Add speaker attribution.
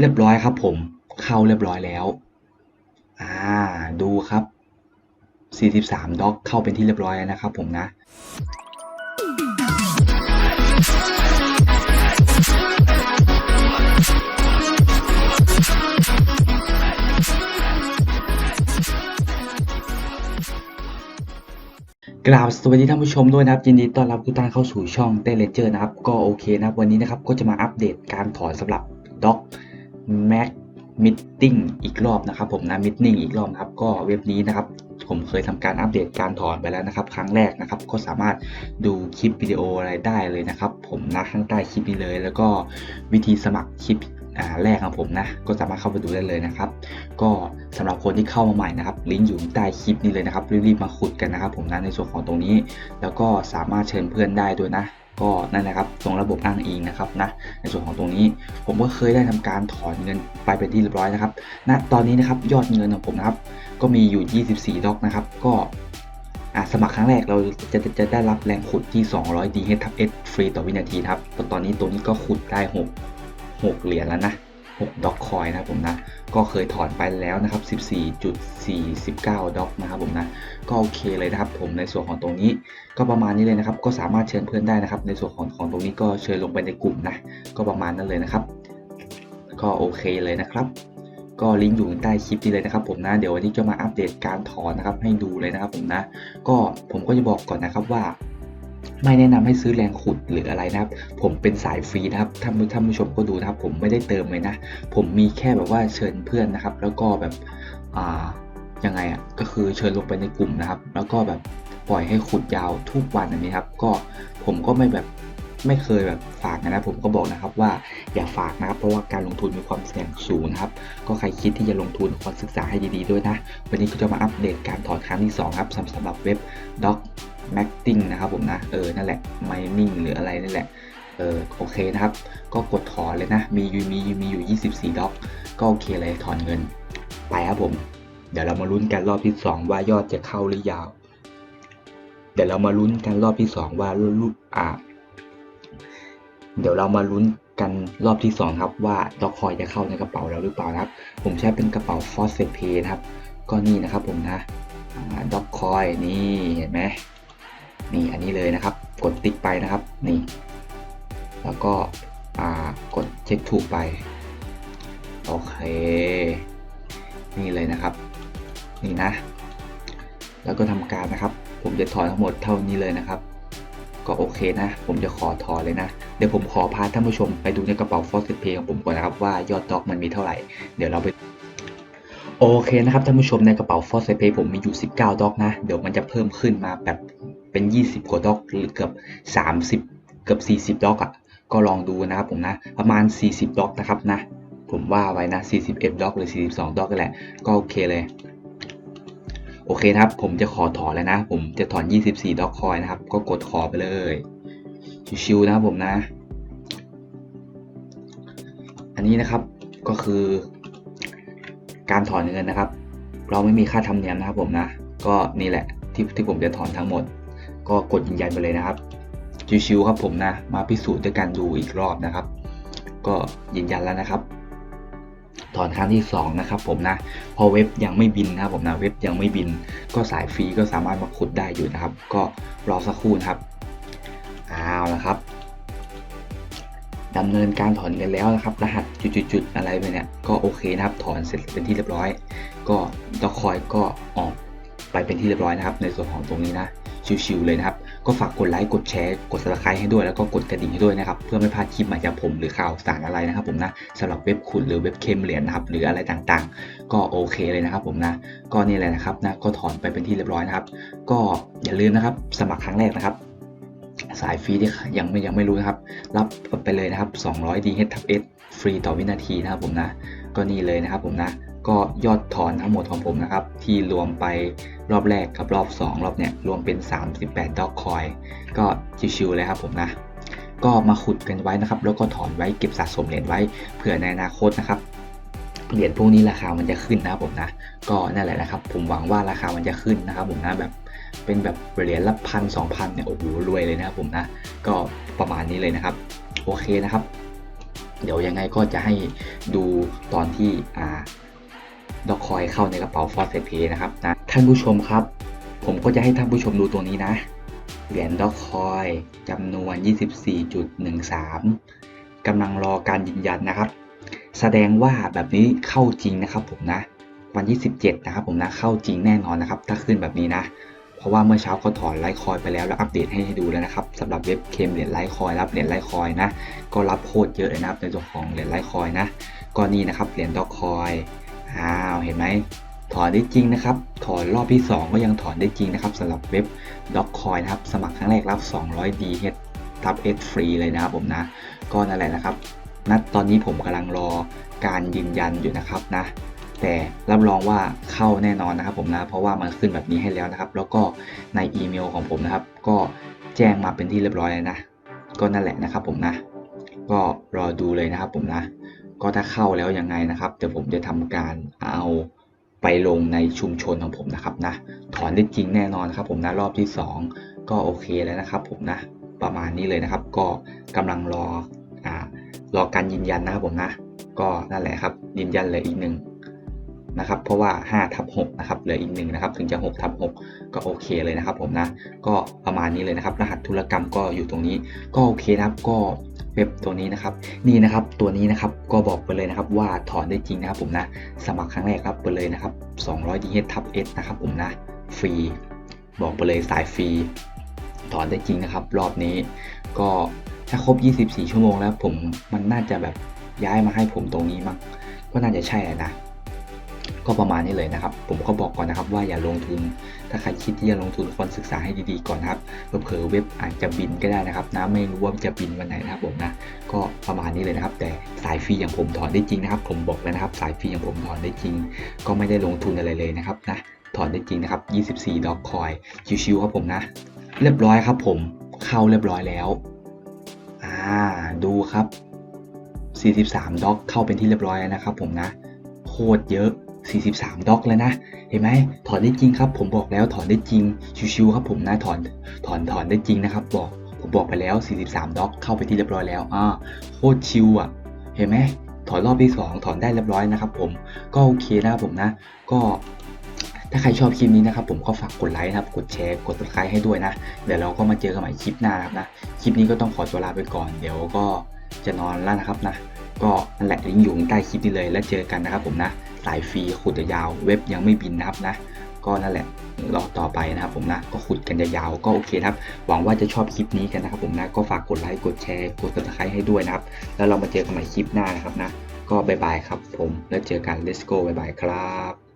Speaker 1: เรียบร้อยครับ ผมเข้าเรียบร้อยแล้วอ่าดูครับ 43ด็อกเข้าเป็นที่เรียบร้อยแล้วนะครับ ผมนะกล่าวสวัสดีท่านผู้ชมด้วยนะครับยินดีต้อนรับทุกท่านเข้าสู่ช่องเต้เลเจอร์นะครับ ก็โอเคนะครับ วันนี้นะครับก็จะมาอัปเดตการถอนสำหรับ Doc Mac Meeting อีกรอบนะครับผมนะ Meeting อีกรอบนะครับ ก็เว็บนี้นะครับ ผมเคยทำการอัปเดตการถอนไปแล้วนะครับ ครั้งแรกนะครับ ก็สามารถดูคลิปวิดีโออะไรได้เลยนะครับ ผมนะข้างใต้คลิปนี้เลย แล้วก็วิธีสมัครคลิปอ่าแรกของผมนะ ก็สามารถเข้าไปดูได้เลยนะครับ ก็สำหรับคนที่เข้ามาใหม่นะครับ ลิงก์อยู่ใต้คลิปนี้เลยนะครับ รีบๆมาขุดกันนะครับ ผมนะในส่วนของตรงนี้ แล้วก็สามารถเชิญเพื่อนได้ด้วยนะ ก็นั่นนะครับตรงระบบอ้างอิงนะครับนะในส่วนของตรงนี้ผมก็เคยได้ทำการถอนเงินไปเป็นที่เรียบร้อยนะครับณตอนนี้นะครับยอดเงินของผมนะครับ ก็มีอยู่ 24ด็อกนะครับ ก็สมัครครั้งแรกเราจะจะจะได้รับแรงขุดที่ 200 DH ทับ S ฟรีต่อวินาทีครับตอนนี้ตัวนี้ก็ขุดได้ 6 6 เหรียญแล้วนะ 6ด็อกคอยนะผมนะ ก็เคยถอนไปแล้วนะครับ 14.49ด็อกนะครับผมนะ ก็โอเคเลยนะครับผมในส่วนของตรงนี้ ก็ประมาณนี้เลยนะครับ ก็สามารถเชิญเพื่อนได้นะครับ ในส่วนของของตรงนี้ก็เชิญลงไปในกลุ่มนะ ก็ประมาณนั้นเลยนะครับ ก็โอเคเลยนะครับก็ลิงก์อยู่ใต้คลิปนี้เลยนะครับผมนะเดี๋ยววันนี้จะมาอัปเดตการถอนนะครับให้ดูเลยนะครับผมนะ ก็ผมก็จะบอกก่อนนะครับว่า ไม่แนะนำให้ซื้อแรงขุดหรืออะไรนะครับ ผมเป็นสายฟรีนะครับท่านผู้ท่านผู้ชมก็ดูนะครับ ผมไม่ได้เติมเลยนะ ผมมีแค่แบบว่าเชิญเพื่อนนะครับ แล้วก็แบบอ่ายังไงอะก็คือเชิญลงไปในกลุ่มนะครับ แล้วก็แบบปล่อยให้ขุดยาวทุกวันอันนี้ครับ ก็ผมก็ไม่แบบ ไม่เคยแบบฝากนะผมก็บอกนะครับว่าอย่าฝากนะครับเพราะว่าการลงทุนมีความเสี่ยงสูงนะครับก็ใครคิดที่จะลงทุนควรศึกษาให้ดีๆด้วยนะ วันนี้ก็จะมาอัปเดตการถอนครั้งที่สองครับสำสำหรับเว็บ Doc Maxing นะครับผมนะเออนั่นแหละ Mining หรืออะไรนั่นแหละเออโอเคนะครับ ก็กดถอนเลยนะ มียูมีอยู่มีอยู่ 24ด็อกก็โอเคเลยถอนเงิน ไปครับผม เดี๋ยวเรามาลุ้นกันรอบที่ 2 ว่ายอดจะเข้าหรือยาว เดี๋ยวเรามาลุ้นกันรอบที่ 2 ว่ารูปอ่า เดี๋ยวเรามาลุ้นกันรอบที่ 2 ครับว่าด็อกคอยจะเข้าในกระเป๋าเราหรือเปล่านะครับ ผมใช้เป็นกระเป๋า f o r c e Pay นะครับ ก็นี่นะครับผมนะด็อกคอยนี่เห็นไหมนี่อันนี้เลยนะครับ กดติ๊กไปนะครับนี่ แล้วก็กดเช็คถูกไป โอเค นี่เลยนะครับ นี่นะ แล้วก็ทำการนะครับ ผมจะถอนทั้งหมดเท่านี้เลยนะครับ ก็โอเคนะ ผมจะขอถอนเลยนะ เดี๋ยวผมขอพาท่านผู้ชมไปดูในกระเป๋า f o r c e Pay ของผมก่อนนะครับว่ายอดด็อกมันมีเท่าไหร่ เดี๋ยวเราไปโอเคนะครับท่านผู้ชมในกระเป๋า f o r c e Pay ผมมีอยู่ 19ด็อกนะเดี๋ยวมันจะเพิ่มขึ้นมาแบบเป็น 20 กว่าด็อกหรือเกือบ 30 เกือบ 40ด็อกอะ่ะก็ลองดูนะครับผมนะประมาณ 40ด็อกนะครับนะผมว่าไว้นะ 41ด็อกหรือ 42ด็อกก็แหละก็โอเคเลยโอเคนะครับ ผมจะขอถอนแล้วนะ ผมจะถอน 24ด็อกคอยนะครับ ก็กดขอไปเลย ชิวๆนะครับผมนะ อันนี้นะครับก็คือ การถอนเงินนะครับ เราไม่มีค่าธรรมเนียมนะครับผมนะ ก็นี่แหละที่ที่ผมจะถอนทั้งหมด ก็กดยืนยันไปเลยนะครับ ชิวๆครับผมนะ มาพิสูจน์ด้วยการดูอีกรอบนะครับ ก็ยืนยันแล้วนะครับถอนครั้งที่ 2 นะครับผมนะ พอเว็บยังไม่บินนะครับผมนะ เว็บยังไม่บิน ก็สายฟรีก็สามารถมาขุดได้อยู่นะครับ ก็รอสักครู่นะครับ เอาละครับดำเนินการถอนเงินแล้วนะครับ รหัสจุดๆๆอะไรไปเนี่ยก็โอเคนะครับ ถอนเสร็จเป็นที่เรียบร้อย ก็ดอกคอยก็ออกไปเป็นที่เรียบร้อยนะครับ ในส่วนของตรงนี้นะ ชิวๆเลยนะครับ ก็ฝากกดไลค์ กดแชร์ กด subscribe ให้ด้วย แล้วก็กดกระดิ่งให้ด้วยนะครับ เพื่อไม่พลาดคลิปใหม่จากผมหรือข่าวสารอะไรนะครับ ผมนะสำหรับเว็บขุดหรือเว็บเคมเหรียญนะครับ หรืออะไรต่างๆ ก็โอเคเลยนะครับ ผมนะ ก็นี่แหละนะครับนะ ก็ถอนไปเป็นที่เรียบร้อยนะครับ ก็อย่าลืมนะครับ สมัครครั้งแรกนะครับ สายฟรีที่ยังไม่ยังไม่รู้นะครับ รับไปเลยนะครับ 200 DH ทับ S ฟรีต่อวินาทีนะครับผมนะ ก็นี่เลยนะครับผมนะ ก็ยอดถอนทั้งหมดของผมนะครับ ที่รวมไปรอบแรกกับรอบ 2 รอบเนี่ยรวมเป็น 38ดอกคอย ก็ชิวๆเลยครับผมนะ ก็มาขุดกันไว้นะครับ แล้วก็ถอนไว้เก็บสะสมเหรียญไว้เผื่อในอนาคตนะครับ เหรียญพวกนี้ราคามันจะขึ้นนะผมนะ ก็นั่นแหละนะครับ ผมหวังว่าราคามันจะขึ้นนะครับ ผมนะแบบเป็นแบบเหรียญละพันสองพันเนี่ยโอ้โหรวยเลยนะครับผมนะก็ประมาณนี้เลยนะครับ โอเคนะครับ เดี๋ยวยังไงก็จะให้ดูตอนที่อ่าดอกคอยเข้าในกระเป๋าฟอสเซเพนะครับนะท่านผู้ชมครับ ผมก็จะให้ท่านผู้ชมดูตัวนี้นะ เหรียญดอกคอยจำนวน 24.13กำลังรอการยืนยันนะครับ แสดงว่าแบบนี้เข้าจริงนะครับผมนะ วันที่ 17 นะครับผมนะเข้าจริงแน่นอนนะครับ ถ้าขึ้นแบบนี้นะ เพราะว่าเมื่อเช้าเขาถอนไลท์คอยไปแล้วแล้วอัปเดตให้ดูแล้วนะครับสำหรับเว็บเคมเหรียญไลท์คอยรับเหรียญไลท์คอยนะ ก็รับโคตรเยอะเลยนะครับในส่วนของเหรียญไลท์คอยนะก็นี่นะครับเหรียญดอกคอยอ้าวเห็นไหมถอนได้จริงนะครับ ถอนรอบที่ 2 ก็ยังถอนได้จริงนะครับสำหรับเว็บด็อกคอยนะครับ สมัครครั้งแรกรับ 200 DH รับ S ฟรีเลยนะครับผมนะ ก็นั่นแหละนะครับ นัดตอนนี้ผมกำลังรอการยืนยันอยู่นะครับนะแต่รับรองว่าเข้าแน่นอนนะครับผมนะเพราะว่ามันขึ้นแบบนี้ให้แล้วนะครับ แล้วก็ในอีเมลของผมนะครับ ก็แจ้งมาเป็นที่เรียบร้อยแล้วนะ ก็นั่นแหละนะครับผมนะ ก็รอดูเลยนะครับผมนะ ก็ถ้าเข้าแล้วยังไงนะครับเดี๋ยวผมจะทำการเอาไปลงในชุมชนของผมนะครับนะถอนได้จริงแน่นอนครับผมนะรอบที่ 2 ก็โอเคแล้วนะครับผมนะประมาณนี้เลยนะครับ ก็กำลังรอ รอการยืนยันนะครับผมนะ ก็นั่นแหละครับ ยืนยันเลยอีกหนึ่งนะครับเพราะว่า5ทับ6นะครับเหลืออีกหนึ่งนะครับถึงจะ6ทับ6ก็โอเคเลยนะครับผมนะก็ประมาณนี้เลยนะครับ รหัสธุรกรรมก็อยู่ตรงนี้ ก็โอเคนะครับก็เว็บตัวนี้นะครับ นี่นะครับตัวนี้นะครับก็บอกไปเลยนะครับ ว่าถอนได้จริงนะครับผมนะ สมัครครั้งแรกรับไปเลยนะครับ200 DH ทับ S นะครับผมนะฟรีบอกไปเลยสายฟรีถอนได้จริงนะครับ รอบนี้ก็ ถ้าครบ 24 ชั่วโมงแล้วผมมันน่าจะแบบย้ายมาให้ผมตรงนี้มั้งก็น่าจะใช่แหละนะ ก็ประมาณนี้เลยนะครับ ผมก็บอกก่อนนะครับว่าอย่าลงทุน ถ้าใครคิดที่จะลงทุนควรศึกษาให้ดีๆก่อนนะครับเผลอเว็บอาจจะบินก็ได้นะครับนะไม่รู้ว่าจะบินวันไหนนะครับผมนะก็ประมาณนี้เลยนะครับ แต่สายฟรีอย่างผมถอนได้จริงนะครับ ผมบอกเลยนะครับ สายฟรีอย่างผมถอนได้จริง ก็ไม่ได้ลงทุนอะไรเลยนะครับนะถอนได้จริงนะครับ 24ดอกคอยชิวๆครับผมนะ เรียบร้อยครับผมเข้าเรียบร้อยแล้ว ดูครับ 43 ด็อกเข้าเป็นที่เรียบร้อยแล้วนะครับผมนะ โคตรเยอะ 43 ด็อกเลยนะ เห็นไหม ถอนได้จริงครับ ผมบอกแล้วถอนได้จริง ชิวๆครับผมนะ ถอน ถอน ถอนได้จริงนะครับ บอก ผมบอกไปแล้ว 43 ด็อกเข้าไปที่เรียบร้อยแล้วอ่าโคตรชิวอะ เห็นไหม ถอนรอบที่ 2 ถอนได้เรียบร้อยนะครับผม ก็โอเคนะผมนะ ก็ ถ้าใครชอบคลิปนี้นะครับผมก็ฝากกดไลค์นะครับ กดแชร์ กด subscribe ให้ด้วยนะ เดี๋ยวเราก็มาเจอกันใหม่คลิปหน้านะครับนะ คลิปนี้ก็ต้องขอตัวลาไปก่อน เดี๋ยวก็จะนอนแล้วนะครับนะ ก็นั่นแหละลิงก์อยู่ใต้คลิปนี้เลย แล้วเจอกันนะครับผมนะ สายฟรีขุดยาว เว็บยังไม่บินนะครับนะ ก็นั่นแหละรอต่อไปนะครับผมนะ ก็ขุดกันยาวๆ ก็โอเคครับ หวังว่าจะชอบคลิปนี้กันนะครับผมนะ ก็ฝากกดไลค์ กดแชร์ กด subscribe ให้ด้วยนะครับ แล้วเรามาเจอกันใหม่คลิปหน้านะครับนะ ก็บายบายครับผม แล้วเจอกัน let's go บายบายครับ